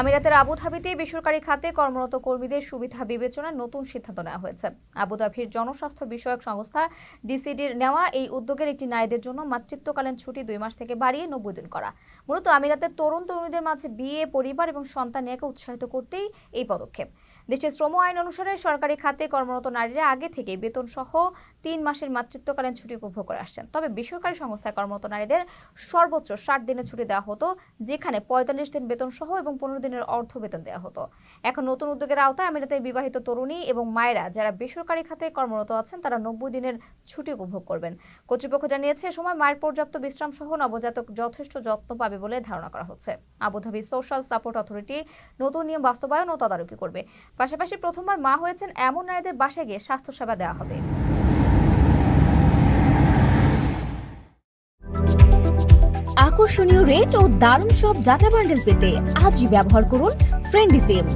আমিরাতের আবুধাবিতে বেসরকারি খাতে কর্মরত কর্মীদের সুবিধা বিবেচনায় নতুন সিদ্ধান্ত নেওয়া হয়েছে। আবুধাবির জনস্বাস্থ্য বিষয়ক সংস্থা ডিসিডির নেওয়া এই উদ্যোগের একটি নারীদের জন্য মাতৃত্বকালীন ছুটি দুই মাস থেকে বাড়িয়ে নব্বই দিন করা। মূলত আমিরাতের তরুণ তরুণীদের মাঝে বিয়ে, পরিবার এবং সন্তান নিয়েকে উৎসাহিত করতেই এই পদক্ষেপ। দেশের শ্রম আইন অনুসারে সরকারি খাতে কর্মরত নারীরা আগে থেকে বেতন সহ তিন মাসের মাতৃত্বকালীন ছুটি উপভোগ করে আসছেন। তবে বেসরকারি সংস্থায় কর্মরত নারীদের সর্বোচ্চ ষাট দিনের ছুটি দেওয়া হতো, যেখানে পঁয়তাল্লিশ দিন বেতন সহ এবং পনেরো দিনের অর্থ বেতন দেওয়া হতো। এখন নতুন উদ্যোগের আওতায় আমিরাতের বিবাহিত তরুণী এবং মায়েরা যারা বেসরকারি খাতে কর্মরত আছেন, তারা নব্বই দিনের ছুটি উপভোগ করবেন। কর্তৃপক্ষ জানিয়েছে সময় মায়ের পর্যাপ্ত বিশ্রাম সহ নবজাতক যথেষ্ট যত্ন পাবে বলে ধারণা করা হচ্ছে। আবুধাবি সোশ্যাল সাপোর্ট অথরিটি নতুন নিয়ম বাস্তবায়ন ও তদারকি করবে। পাশাপাশি প্রথমবার মা হয়েছেন এমন নারীদের বাসায় গিয়ে স্বাস্থ্যসেবা দেওয়া হবে। আকর্ষণীয় রেট ও দারুণ সব ডাটা বান্ডেল পেতে আজই ব্যবহার করুন ফ্রেন্ডি সিম